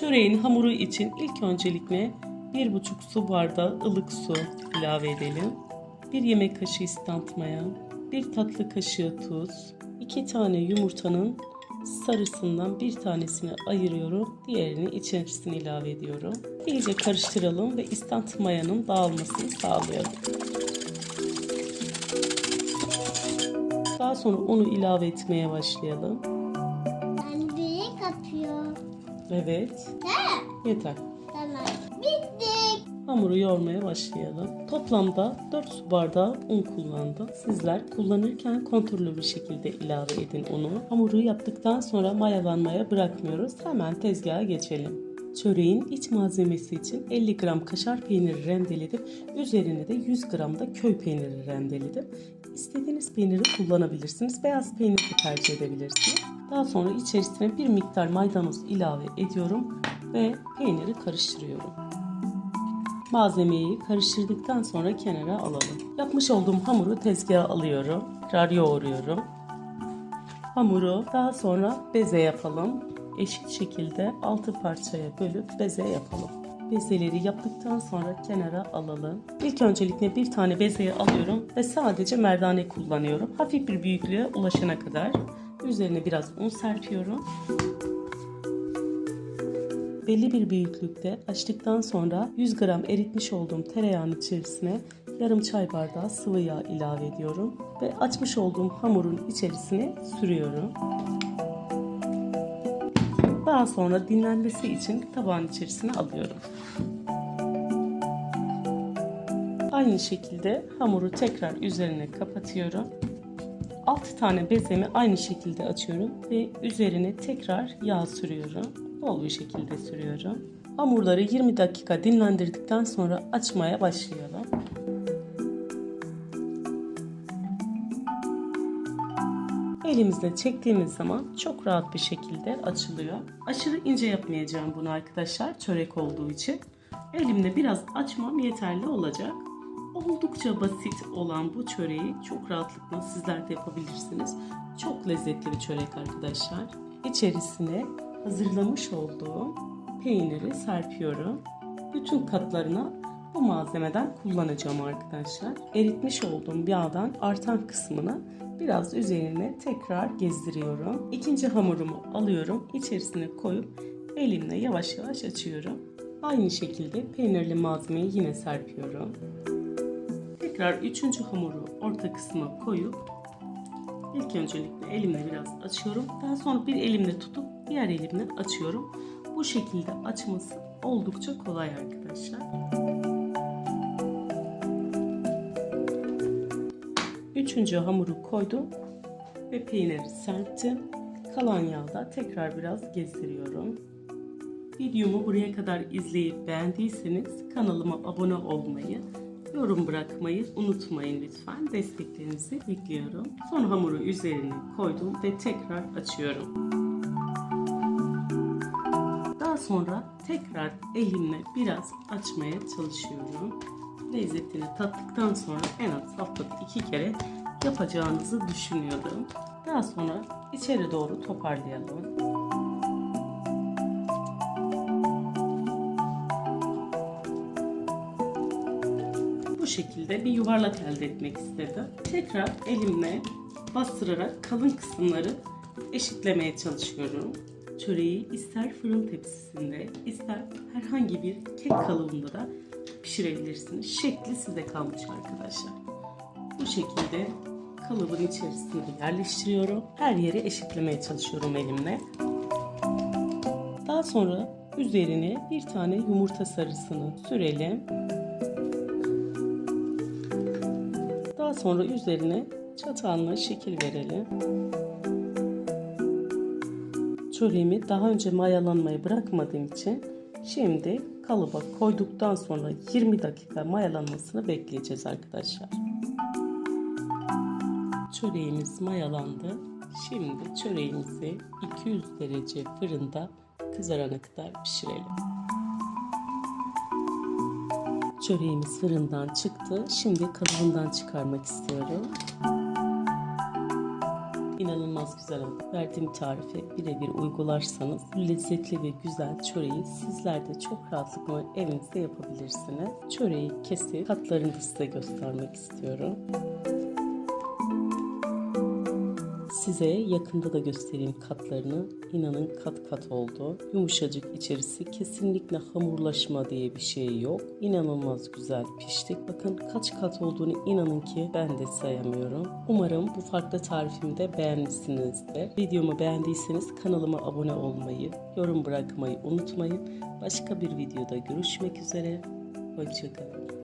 Çöreğin hamuru için ilk öncelikle 1,5 su bardağı ılık su ilave edelim. 1 yemek kaşığı istant maya, 1 tatlı kaşığı tuz, 2 tane yumurtanın sarısından bir tanesini ayırıyorum. Diğerini içerisine ilave ediyorum. İyice karıştıralım ve istant mayanın dağılmasını sağlayalım. Daha sonra unu ilave etmeye başlayalım. Evet, He? yeter. Tamam. Bittik. Hamuru yoğurmaya başlayalım. Toplamda 4 su bardağı un kullandım. Sizler kullanırken kontrollü bir şekilde ilave edin unu. Hamuru yaptıktan sonra mayalanmaya bırakmıyoruz. Hemen tezgaha geçelim. Çöreğin iç malzemesi için 50 gram kaşar peyniri rendeledim. Üzerine de 100 gram da köy peyniri rendeledim. İstediğiniz peyniri kullanabilirsiniz. Beyaz peynir de tercih edebilirsiniz. Daha sonra içerisine bir miktar maydanoz ilave ediyorum ve peyniri karıştırıyorum. Malzemeyi karıştırdıktan sonra kenara alalım. Yapmış olduğum hamuru tezgaha alıyorum. Tekrar yoğuruyorum. Hamuru daha sonra beze yapalım. Eşit şekilde 6 parçaya bölüp beze yapalım. Bezeleri yaptıktan sonra kenara alalım. İlk öncelikle bir tane bezeyi alıyorum ve sadece merdane kullanıyorum. Hafif bir büyüklüğe ulaşana kadar. Üzerine biraz un serpiyorum belli bir büyüklükte açtıktan sonra 100 gram eritmiş olduğum tereyağının içerisine yarım çay bardağı sıvı yağ ilave ediyorum ve açmış olduğum hamurun içerisine sürüyorum. Daha sonra dinlenmesi için tabağın içerisine alıyorum. Aynı şekilde hamuru tekrar üzerine kapatıyorum. 6 tane bezemi aynı şekilde açıyorum ve üzerine tekrar yağ sürüyorum. Bol bir şekilde sürüyorum. Hamurları 20 dakika dinlendirdikten sonra açmaya başlayalım. Elimizle çektiğimiz zaman çok rahat bir şekilde açılıyor. Aşırı ince yapmayacağım bunu arkadaşlar çörek olduğu için. Elimle biraz açmam yeterli olacak. Oldukça basit olan bu çöreği çok rahatlıkla sizler de yapabilirsiniz. Çok lezzetli bir çörek arkadaşlar. İçerisine hazırlamış olduğum peyniri serpiyorum. Bütün katlarına bu malzemeden kullanacağım arkadaşlar. Eritmiş olduğum yağdan artan kısmını biraz üzerine tekrar gezdiriyorum. İkinci hamurumu alıyorum. içerisine koyup elimle yavaş yavaş açıyorum. Aynı şekilde peynirli malzemeyi yine serpiyorum. Tekrar üçüncü hamuru orta kısma koyup ilk öncelikle elimle biraz açıyorum. Daha sonra bir elimle tutup diğer elimle açıyorum. Bu şekilde açması oldukça kolay arkadaşlar. Üçüncü hamuru koydum ve peyniri serptim. Kalan yağda tekrar biraz gezdiriyorum. Videomu buraya kadar izleyip beğendiyseniz kanalıma abone olmayı, yorum bırakmayı unutmayın lütfen. Desteklerinizi bekliyorum. Son hamuru üzerine koydum ve tekrar açıyorum. Daha sonra tekrar elimle biraz açmaya çalışıyorum. Lezzetini tattıktan sonra en az haftada iki kere yapacağınızı düşünüyorum. Daha sonra içeri doğru toparlayalım. Şekilde bir yuvarlak elde etmek istedim. Tekrar elimle bastırarak kalın kısımları eşitlemeye çalışıyorum. Çöreği ister fırın tepsisinde ister herhangi bir kek kalıbında da pişirebilirsiniz. Şekli size kalmış arkadaşlar. Bu şekilde kalıbın içerisine yerleştiriyorum. Her yeri eşitlemeye çalışıyorum elimle. Daha sonra üzerine bir tane yumurta sarısını sürelim. Daha sonra üzerine çatalla şekil verelim. Çöreğimi daha önce mayalanmayı bırakmadığım için şimdi kalıba koyduktan sonra 20 dakika mayalanmasını bekleyeceğiz arkadaşlar. Çöreğimiz mayalandı. Şimdi çöreğimizi 200 derece fırında kızarana kadar pişirelim. Çöreğimiz fırından çıktı. Şimdi kalıbından çıkarmak istiyorum. İnanılmaz güzel oldu. Verdiğim tarifi birebir uygularsanız lezzetli ve güzel çöreği sizler de çok rahatlıkla evinizde yapabilirsiniz. Çöreği kesip katlarını da size göstermek istiyorum. Size yakında da göstereyim katlarını. İnanın kat kat oldu. Yumuşacık içerisi kesinlikle hamurlaşma diye bir şey yok. İnanılmaz güzel piştik. Bakın kaç kat olduğunu inanın ki ben de sayamıyorum. Umarım bu farklı tarifimi de beğenmişsinizdir. Videomu beğendiyseniz kanalıma abone olmayı, yorum bırakmayı unutmayın. Başka bir videoda görüşmek üzere. Hoşçakalın.